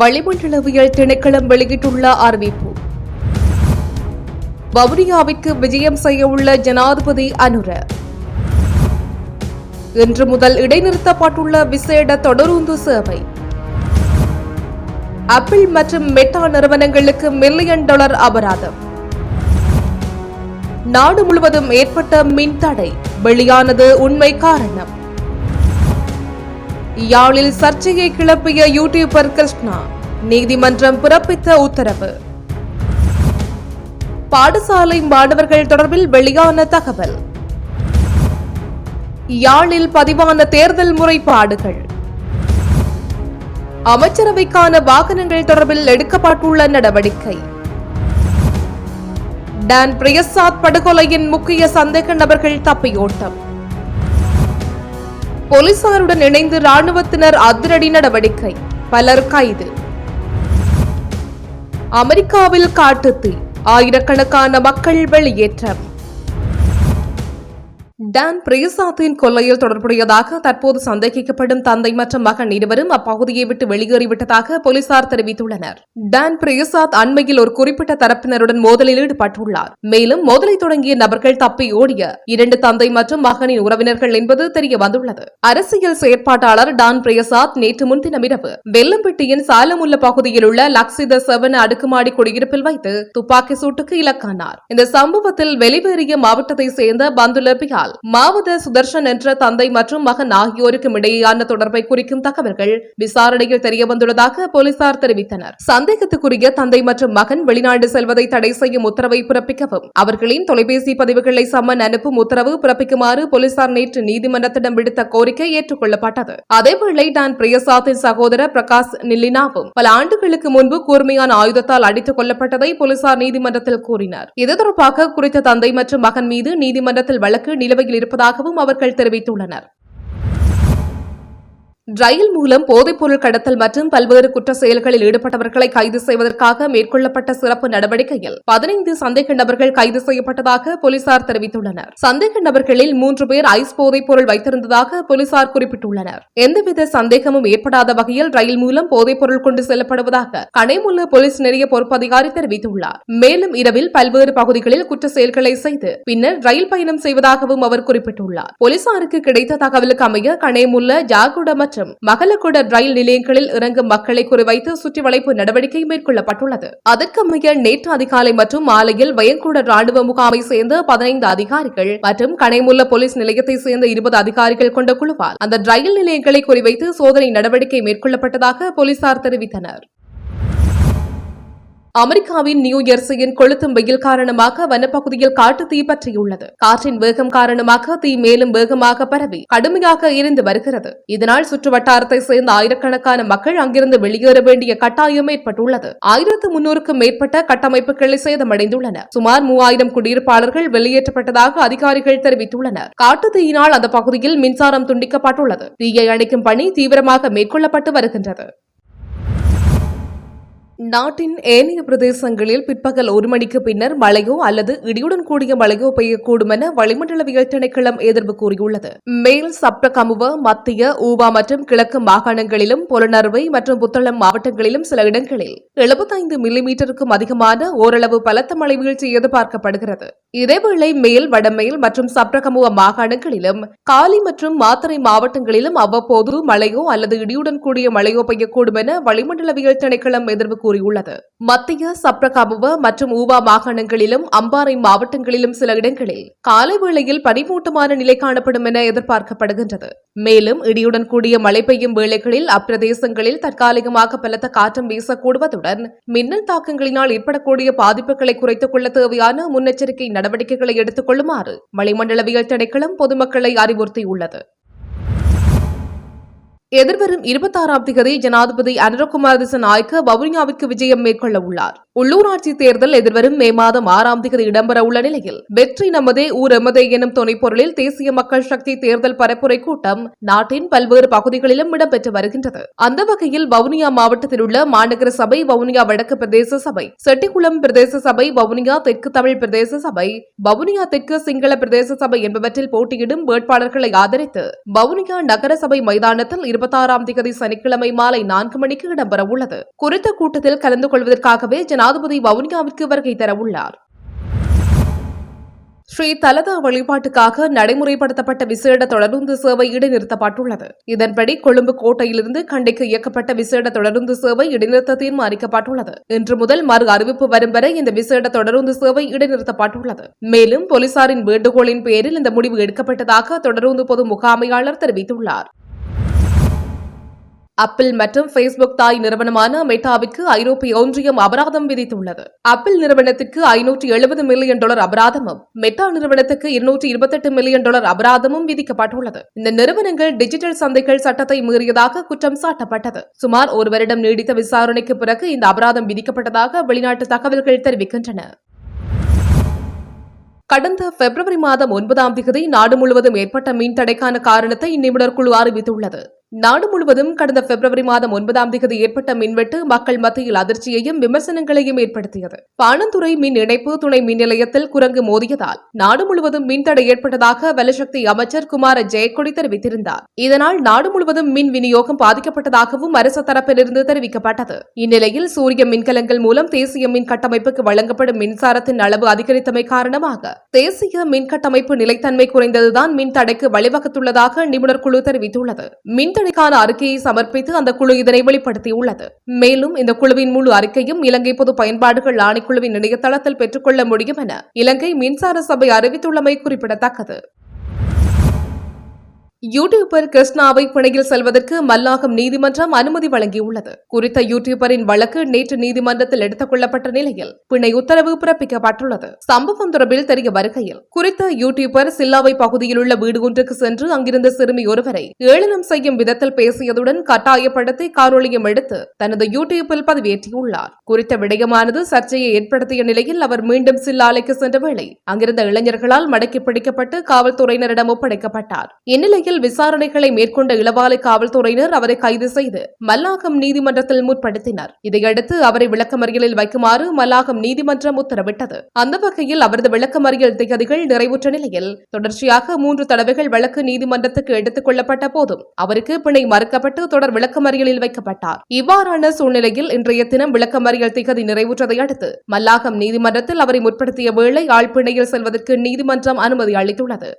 வளிமண்டலவியல் திணைக்களம் வெளியிட்டுள்ள அறிவிப்பு. வவுனியாவிற்கு விஜயம் செய்ய உள்ள ஜனாதிபதி அனுர. இன்று முதல் இடைநிறுத்தப்பட்டுள்ள விசேட தொடருந்து சேவை. ஆப்பிள் மற்றும் மெட்டா நிறுவனங்களுக்கு மில்லியன் டாலர் அபராதம். நாடு முழுவதும் ஏற்பட்ட மின் தடை வெளியானது உண்மை காரணம். யாழில் சர்ச்சையை கிளப்பிய யூடியூபர் கிருஷ்ணா நீதிமன்றம் பிறப்பித்த உத்தரவு. பாடசாலை மாணவர்கள் தொடர்பில் வெளியான தகவல். யாழில் பதிவான தேர்தல் முறைப்பாடுகள். அமைச்சரவைக்கான வாகனங்கள் தொடர்பில் எடுக்கப்பட்டுள்ள நடவடிக்கை. டான் பிரியசாத் படுகொலையின் முக்கிய சந்தேக நபர்கள் தப்பியோட்டம். போலீசாருடன் இணைந்து ராணுவத்தினர் அதிரடி நடவடிக்கை. பலர் கைது. அமெரிக்காவில் காட்டுத்தீ. ஆயிரக்கணக்கான மக்கள் வெளியேற்றம். டான் பிரியசாத்தின் கொள்ளையில் தொடர்புடையதாக தற்போது சந்தேகிக்கப்படும் தந்தை மற்றும் மகன் இருவரும் அப்பகுதியை விட்டு வெளியேறிவிட்டதாக போலீசார் தெரிவித்துள்ளனர். டான் பிரியசாத் அண்மையில் ஒரு குறிப்பிட்ட தரப்பினருடன் மோதலில் ஈடுபட்டுள்ளார். மேலும் மோதலை தொடங்கிய நபர்கள் தப்பி ஓடிய இரண்டு தந்தை மற்றும் மகனின் உறவினர்கள் என்பது தெரிய வந்துள்ளது. அரசியல் செயற்பாட்டாளர் டான் பிரியசாத் நேற்று முன்தினம் இரவு வெல்லம்பட்டியின் சாலமுல்ல பகுதியில் உள்ள லக்ஸித செவன் அடுக்குமாடி குடியிருப்பில் வைத்து துப்பாக்கி சூட்டுக்கு இலக்கானார். இந்த சம்பவத்தில் வெளிவேறிய மாவட்டத்தை சேர்ந்த பந்துல பிகால் மாவத சுதர்ஷன் என்ற தந்தை மற்றும் மகன் ஆகியோருக்கும் இடையேயான தொடர்பை குறிக்கும் தகவல்கள் விசாரணையில் தெரியவந்துள்ளதாக போலீசார் தெரிவித்தனர். சந்தேகத்துக்குரிய தந்தை மற்றும் மகன் வெளிநாடு செல்வதை தடை செய்யும் உத்தரவை பிறப்பிக்கவும் அவர்களின் தொலைபேசி பதிவுகளை சம்மன் அனுப்பும் உத்தரவு பிறப்பிக்குமாறு போலீசார் நேற்று நீதிமன்றத்திடம் விடுத்த கோரிக்கை ஏற்றுக்கொள்ளப்பட்டது. அதேவேளை டான் பிரியசாத்தின் சகோதரர் பிரகாஷ் நில்லினாவும் பல ஆண்டுகளுக்கு முன்பு கூர்மையான ஆயுதத்தால் அடித்துக் கொள்ளப்பட்டதை போலீசார் நீதிமன்றத்தில் கூறினார். இது தொடர்பாக குறித்த தந்தை மற்றும் மகன் மீது நீதிமன்றத்தில் வழக்கு நிலுவையில் இருப்பதாகவும் அவர்கள் தெரிவித்துள்ளனர். ரயில் மூலம் போதைப்பொருள் கடத்தல் மற்றும் பல்வேறு குற்ற செயல்களில் ஈடுபட்டவர்களை கைது செய்வதற்காக மேற்கொள்ளப்பட்ட சிறப்பு நடவடிக்கையில் பதினைந்து சந்தேக நபர்கள் கைது செய்யப்பட்டதாக போலீசார் தெரிவித்துள்ளனர். சந்தேக நபர்களில் மூன்று பேர் ஐஸ் போதைப்பொருள் வைத்திருந்ததாக போலீசார் குறிப்பிட்டுள்ளனர். எந்தவித சந்தேகமும் ஏற்படாத வகையில் ரயில் மூலம் போதைப்பொருள் கொண்டு செல்லப்படுவதாக கனைமுல்ல போலீஸ் நிலைய பொறுப்பதிகாரி தெரிவித்துள்ளார். மேலும் இரவில் பல்வேறு பகுதிகளில் குற்ற செயல்களை செய்து பின்னர் ரயில் பயணம் செய்வதாகவும் அவர் குறிப்பிட்டுள்ளார். போலீசாருக்கு கிடைத்த தகவலுக்கு அமைய கனைமுல்ல ஜாகுட மற்றும் மகளகுட ரயில் நிலையங்களில் இறங்கும் மக்களை குறிவைத்து சுற்றி வளைப்பு நடவடிக்கை மேற்கொள்ளப்பட்டுள்ளது. அதற்கமைய நேற்று அதிகாலை மற்றும் மாலையில் வயங்குட ராணுவ முகாமை சேர்ந்த பதினைந்து அதிகாரிகள் மற்றும் கனைமுல்ல போலீஸ் நிலையத்தை சேர்ந்த இருபது அதிகாரிகள் கொண்ட குழுவால் அந்த ரயில் நிலையங்களை குறிவைத்து சோதனை நடவடிக்கை மேற்கொள்ளப்பட்டதாக போலீசார் தெரிவித்தனர். அமெரிக்காவின் நியூ ஜெர்சியின் கொளுத்தும் வெயில் காரணமாக வனப்பகுதியில் காட்டு தீ பற்றியுள்ளது. காற்றின் வேகம் காரணமாக தீ மேலும் வேகமாக பரவி கடுமையாக எரிந்து வருகிறது. இதனால் சுற்று வட்டாரத்தை சேர்ந்த ஆயிரக்கணக்கான மக்கள் அங்கிருந்து வெளியேற வேண்டிய கட்டாயம் ஏற்பட்டுள்ளது. ஆயிரத்து முன்னூறுக்கும் மேற்பட்ட கட்டமைப்புகளை சேதமடைந்துள்ளன. சுமார் மூவாயிரம் குடியிருப்பாளர்கள் வெளியேற்றப்பட்டதாக அதிகாரிகள் தெரிவித்துள்ளனர். காட்டு தீயினால் அந்த பகுதியில் மின்சாரம் துண்டிக்கப்பட்டுள்ளது. தீயை அணைக்கும் பணி தீவிரமாக மேற்கொள்ளப்பட்டு வருகின்றது. நாட்டின் ஏனைய பிரதேசங்களில் பிற்பகல் ஒரு மணிக்கு பின்னர் மழையோ அல்லது இடியுடன் கூடிய மழையோ பெய்யக்கூடும் என வளிமண்டலவியல் திணைக்களம் எதிர்ப்பு கூறியுள்ளது. மேல் சப்ரகமுவ மத்திய ஊவா மற்றும் கிழக்கு மாகாணங்களிலும் புலனறுவை மற்றும் புத்தளம் மாவட்டங்களிலும் சில இடங்களில் எழுபத்தைந்து மில்லிமீட்டருக்கும் அதிகமான ஓரளவு பலத்த மழை வீழ்ச்சி எதிர்பார்க்கப்படுகிறது. இதேவேளை மேல் வடமேல் மற்றும் சப்ரகமுவ மாகாணங்களிலும் காலி மற்றும் மாத்தறை மாவட்டங்களிலும் அவ்வப்போது மழையோ அல்லது இடியுடன் கூடிய மழையோ பெய்யக்கூடும் என வளிமண்டலவியல் திணைக்களம் எதிர்ப்பு கூறியுள்ளது. மத்திய சப்ரகமுவ மற்றும் ஊவா மாகாணங்களிலும் அம்பாறை மாவட்டங்களிலும் சில இடங்களில் காலை வேளையில் பனிமூட்டமான நிலை காணப்படும் என எதிர்பார்க்கப்படுகின்றது. மேலும் இடியுடன் கூடிய மழை பெய்யும் வேளைகளில் அப்பிரதேசங்களில் தற்காலிகமாக பலத்த காற்றம் வீசக்கூடுவதுடன் மின்னல் தாக்கங்களினால் ஏற்படக்கூடிய பாதிப்புகளை குறைத்துக் கொள்ள தேவையான முன்னெச்சரிக்கை நடவடிக்கைகளை எடுத்துக் கொள்ளுமாறு வளிமண்டலவியல் திணைக்களம் பொதுமக்களை அறிவுறுத்தியுள்ளது. எதிர்வரும் இருபத்தாறாம் தேதி ஜனாதிபதி அனுரகுமார் திசநாயக்க வவுனியாவிற்கு விஜயம் மேற்கொள்ள உள்ளார் உள்ளூராட்சி தேர்தல் எதிர்வரும் மே மாதம் ஆறாம் தேதி இடம்பெற உள்ள நிலையில் வெற்றி நமதே ஊர் எமதே எனும் துணைப்பொருளில் தேசிய மக்கள் சக்தி தேர்தல் பரப்புரை கூட்டம் நாட்டின் பல்வேறு பகுதிகளிலும் இடம்பெற்று வருகின்றது. அந்த வகையில் வவுனியா மாவட்டத்தில் உள்ள மாநகர சபை வவுனியா வடக்கு பிரதேச சபை செட்டிக்குளம் பிரதேச சபை வவுனியா தெற்கு தமிழ் பிரதேச சபை வவுனியா தெற்கு சிங்கள பிரதேச சபை என்பவற்றில் போட்டியிடும் வேட்பாளர்களை ஆதரித்து வவுனியா நகர சபை மைதானத்தில் இருபத்தாறாம் தேதி சனிக்கிழமை மாலை நான்கு மணிக்கு இடம்பெற உள்ளது. குறித்த கூட்டத்தில் கலந்து கொள்வதற்காகவே ஜனாதிபதி வவுனியாவிற்கு வருகை தரவுள்ளார். ஸ்ரீ தலதா வழிபாட்டுக்காக நடைமுறைப்படுத்தப்பட்ட விசேட தொடருந்து சேவை இடைநிறுத்தப்பட்டுள்ளது. இதன்படி கொழும்பு கோட்டையிலிருந்து கண்டிக்கு இயக்கப்பட்ட விசேட தொடருந்து சேவை இடைநிறுத்த தீர்மானிக்கப்பட்டுள்ளது. இன்று முதல் மறு அறிவிப்பு வரும் வரை இந்த விசேட தொடருந்து சேவை இடைநிறுத்தப்பட்டுள்ளது. மேலும் போலீசாரின் வேண்டுகோளின் பேரில் இந்த முடிவு எடுக்கப்பட்டதாக தொடருந்து பொது முகாமையாளர் தெரிவித்துள்ளார். அப்பிள் மற்றும் ஃபேஸ்புக் தாய் நிறுவனமான மெட்டாவிற்கு ஐரோப்பிய ஒன்றியம் அபராதம் விதித்துள்ளது. அப்பிள் நிறுவனத்துக்கு ஐநூற்றி எழுபது மில்லியன் டாலர் அபராதமும் மெட்டா நிறுவனத்துக்கு இருநூற்றி இருபத்தெட்டு மில்லியன் டாலர் அபராதமும் விதிக்கப்பட்டுள்ளது. இந்த நிறுவனங்கள் டிஜிட்டல் சந்தைகள் சட்டத்தை மீறியதாக குற்றம் சாட்டப்பட்டது. சுமார் ஒரு வருடம் நீடித்த விசாரணைக்கு பிறகு இந்த அபராதம் விதிக்கப்பட்டதாக வெளிநாட்டு தகவல்கள் தெரிவிக்கின்றன. கடந்த பிப்ரவரி மாதம் ஒன்பதாம் தேதி நாடு முழுவதும் ஏற்பட்ட மின்தடைக்கான காரணத்தை இந்நிபுணர் குழு அறிவித்துள்ளது. நாடு முழுவதும் கடந்த பிப்ரவரி மாதம் ஒன்பதாம் தேதி ஏற்பட்ட மின்வெட்டு மக்கள் மத்தியில் அதிர்ச்சியையும் விமர்சனங்களையும் ஏற்படுத்தியது. பாணந்துறை மின் இணைப்பு துணை மின் நிலையத்தில் குரங்கு மோதியதால் நாடு முழுவதும் மின்தடை ஏற்பட்டதாக வலசக்தி அமைச்சர் குமார ஜெயக்கொடி தெரிவித்திருந்தார். இதனால் நாடு முழுவதும் மின் விநியோகம் பாதிக்கப்பட்டதாகவும் அரசு தரப்பிலிருந்து தெரிவிக்கப்பட்டது. இந்நிலையில் சூரிய மின்கலங்கள் மூலம் தேசிய மின் கட்டமைப்புக்கு வழங்கப்படும் மின்சாரத்தின் அளவு அதிகரித்தமை காரணமாக தேசிய மின் கட்டமைப்பு நிலைத்தன்மை குறைந்ததுதான் மின் தடைக்கு வழிவகுத்துள்ளதாக நிபுணர் குழு தெரிவித்துள்ளது. மின் மின்தடைக்கான அறிக்கையை சமர்ப்பித்து அந்த குழு இதனை வெளிப்படுத்தியுள்ளது. மேலும் இந்த குழுவின் முழு அறிக்கையும் இலங்கை பொது பயன்பாடுகள் ஆணைக்குழுவின் இணையதளத்தில் பெற்றுக்கொள்ள முடியும் என இலங்கை மின்சார சபை அறிவித்துள்ளமை குறிப்பிடத்தக்கது. யூடியூபர் கிருஷ்ணாவை பிணையில் செல்வதற்கு மல்லாகம் நீதிமன்றம் அனுமதி வழங்கியுள்ளது. குறித்த யூடியூபரின் வழக்கு நேற்று நீதிமன்றத்தில் எடுத்துக் கொள்ளப்பட்ட நிலையில் பிணை உத்தரவு பிறப்பிக்கப்பட்டுள்ளது. சம்பவம் தொடர்பில் தெரிய வருகையில் குறித்த யூடியூபர் சில்லாவை பகுதியில் உள்ள வீடு ஒன்றுக்கு சென்று அங்கிருந்த சிறுமி ஒருவரை ஏளனம் செய்யும் விதத்தில் பேசியதுடன் கட்டாயப்படுத்தி காணொலியும் எடுத்து தனது யூடியூப்பில் பதிவேற்றியுள்ளார். குறித்த விடயமானது சர்ச்சையை ஏற்படுத்திய நிலையில் அவர் மீண்டும் சில்லாலைக்கு சென்ற வேளை அங்கிருந்த இளைஞர்களால் மடக்கி பிடிக்கப்பட்டு காவல்துறையினரிடம் ஒப்படைக்கப்பட்டார். இந்நிலையில் வழக்கில் விசாரணைகளை மேற்கொண்ட இளவாலை காவல்துறையினர் அவரை கைது செய்து மல்லாகம் நீதிமன்றத்தில் முற்படுத்தினர். இதையடுத்து அவரை விளக்கமறியலில் வைக்குமாறு மல்லாகம் நீதிமன்றம் உத்தரவிட்டது. அந்த வகையில் அவரது விளக்கமறியல் திகதிகள் நிறைவுற்ற நிலையில். தொடர்ச்சியாக மூன்று தடவைகள் வழக்கு நீதிமன்றத்துக்கு எடுத்துக் கொள்ளப்பட்ட போதும் அவருக்கு பிணை மறுக்கப்பட்டு தொடர் விளக்கமறியலில் வைக்கப்பட்டார். இவ்வாறான சூழ்நிலையில் இன்றைய தினம் விளக்கமறியல் திகதி நிறைவுற்றதை அடுத்து மல்லாகம் நீதிமன்றத்தில் அவரை முற்படுத்திய வேளை ஆழ்பிணையில் செல்வதற்கு நீதிமன்றம் அனுமதி அளித்துள்ளது.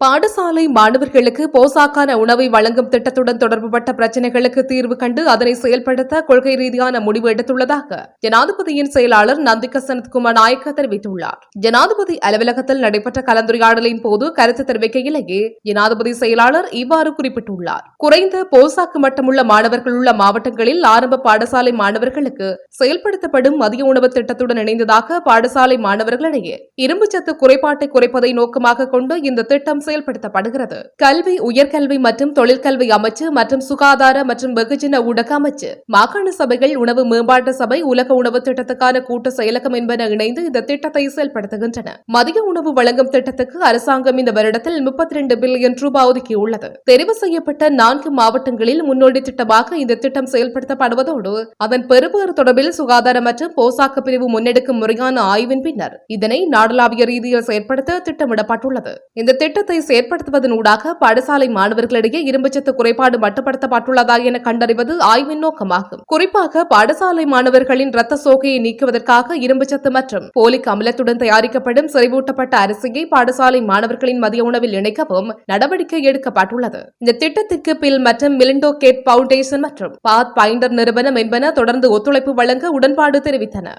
பாடசாலை மாணவர்களுக்கு போசாக்கான உணவை வழங்கும் திட்டத்துடன் தொடர்புபட்ட பிரச்சினைகளுக்கு தீர்வு கண்டு அதனை செயல்படுத்த கொள்கை ரீதியான முடிவு எடுத்துள்ளதாக ஜனாதிபதியின் செயலாளர் நந்திக சனத்குமார் நாயக்க தெரிவித்துள்ளார். ஜனாதிபதி அலுவலகத்தில் நடைபெற்ற கலந்துரையாடலின் போது கருத்து தெரிவிக்கையிலேயே ஜனாதிபதி செயலாளர் இவ்வாறு குறிப்பிட்டுள்ளார். குறைந்த போசாக்கு மட்டமுள்ள மாணவர்கள் உள்ள மாவட்டங்களில் ஆரம்ப பாடசாலை மாணவர்களுக்கு செயல்படுத்தப்படும் மதிய உணவு திட்டத்துடன் இணைந்ததாக பாடசாலை மாணவர்களிடையே இரும்புச்சத்து குறைபாட்டை குறைப்பதை நோக்கமாக கொண்டு இந்த திட்டம் செயல்படுத்தப்படுகிறது. கல்வி உயர்கல்வி மற்றும் தொழிற்கல்வி அமைச்சு மற்றும் சுகாதார மற்றும் வெகுஜன ஊடக அமைச்சு மாகாண சபைகள் உணவு மேம்பாட்டு சபை உலக உணவு திட்டத்துக்கான கூட்டு செயலகம் என்பன இணைந்து இந்த திட்டத்தை செயல்படுத்துகின்றன. மதிய உணவு வழங்கும் திட்டத்துக்கு அரசாங்கம் இந்த வருடத்தில் முப்பத்தி ரெண்டு பில்லியன் ரூபாய் ஒதுக்கியுள்ளது. தெரிவு செய்யப்பட்ட நான்கு மாவட்டங்களில் முன்னோடி திட்டமாக இந்த திட்டம் செயல்படுத்தப்படுவதோடு அதன் பெறுபேறு தொடர்பில் சுகாதார மற்றும் போசாக்கு பிரிவு முன்னெடுக்கும் முறையான ஆய்வின் பின்னர் இதனை நாடளாவிய ரீதியில் செயற்படுத்த திட்டமிடப்பட்டுள்ளது. இந்த திட்டத்தை திட்டத்தை செயற்படுத்துவதனூடாக பாடசாலை மாணவர்களிடையே இரும்புச்சத்து குறைபாடு மட்டுப்படுத்தப்பட்டுள்ளதா என கண்டறிவது ஆய்வின் நோக்கமாகும். குறிப்பாக பாடசாலை மாணவர்களின் ரத்த சோகையை நீக்குவதற்காக இரும்புச்சத்து மற்றும் போலிக் அமிலத்துடன் தயாரிக்கப்படும் செறிவூட்டப்பட்ட அரிசியை பாடசாலை மாணவர்களின் மதிய உணவில் இணைக்கவும் நடவடிக்கை எடுக்கப்பட்டுள்ளது. இந்த திட்டத்திற்கு பில் மற்றும் மிலிண்டோ கேட் பவுண்டேஷன் மற்றும் பாத் பைண்டர் நிறுவனம் என்பன தொடர்ந்து ஒத்துழைப்பு வழங்க உடன்பாடு தெரிவித்தன.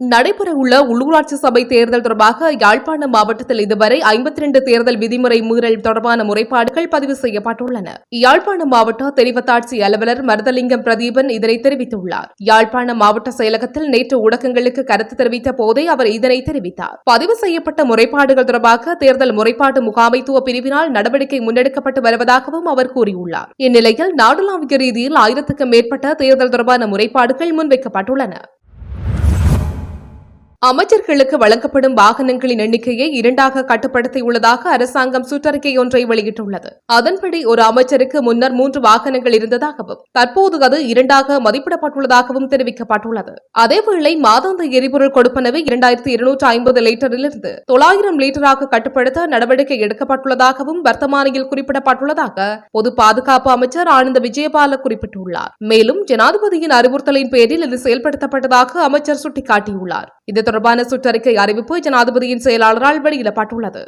நடைபெறவுள்ள உள்ளூராட்சி சபை தேர்தல் தொடர்பாக யாழ்ப்பாணம் மாவட்டத்தில் இதுவரை ஐம்பத்தி ரெண்டு தேர்தல் விதிமுறை மீறல் தொடர்பான முறைப்பாடுகள் பதிவு செய்யப்பட்டுள்ளன. யாழ்ப்பாணம் மாவட்ட தெரிவத்தாட்சி அலுவலர் மருதலிங்கம் பிரதீபன் இதனை தெரிவித்துள்ளார். யாழ்ப்பாணம் மாவட்ட செயலகத்தில் நேற்று ஊடகங்களுக்கு கருத்து தெரிவித்த போதே அவர் இதனை தெரிவித்தார். பதிவு செய்யப்பட்ட முறைப்பாடுகள் தொடர்பாக தேர்தல் முறைப்பாட்டு முகாமைத்துவ பிரிவினால் நடவடிக்கை முன்னெடுக்கப்பட்டு வருவதாகவும் அவர் கூறியுள்ளார். இந்நிலையில் நாடுளாவிய ரீதியில் ஆயிரத்துக்கும் மேற்பட்ட தேர்தல் தொடர்பான முறைப்பாடுகள் முன்வைக்கப்பட்டுள்ளன. அமைச்சர்களுக்கு வழங்கப்படும் வாகனங்களின் எண்ணிக்கையை இரண்டாக கட்டுப்படுத்தியுள்ளதாக அரசாங்கம் சுற்றறிக்கை ஒன்றை வெளியிட்டுள்ளது. அதன்படி ஒரு அமைச்சருக்கு முன்னர் மூன்று வாகனங்கள் இருந்ததாகவும் தற்போது அது இரண்டாக மதிப்பிடப்பட்டுள்ளதாகவும் தெரிவிக்கப்பட்டுள்ளது. அதேவேளை மாதாந்த எரிபொருள் கொடுப்பனவை இரண்டாயிரத்தி இருநூற்று ஐம்பது லிட்டரிலிருந்து தொள்ளாயிரம் லிட்டராக கட்டுப்படுத்த நடவடிக்கை எடுக்கப்பட்டுள்ளதாகவும் வர்த்தமானியில் குறிப்பிடப்பட்டுள்ளதாக பொது பாதுகாப்பு அமைச்சர் ஆனந்த விஜயபால குறிப்பிட்டுள்ளார். மேலும் ஜனாதிபதியின் அறிவுறுத்தலின் பேரில் இது செயல்படுத்தப்பட்டதாக அமைச்சர் சுட்டிக்காட்டியுள்ளார். இது தொடர்பான சுற்றறிக்கை அறிவிப்பு ஜனாதிபதியின் செயலாளரால் வெளியிடப்பட்டுள்ளது.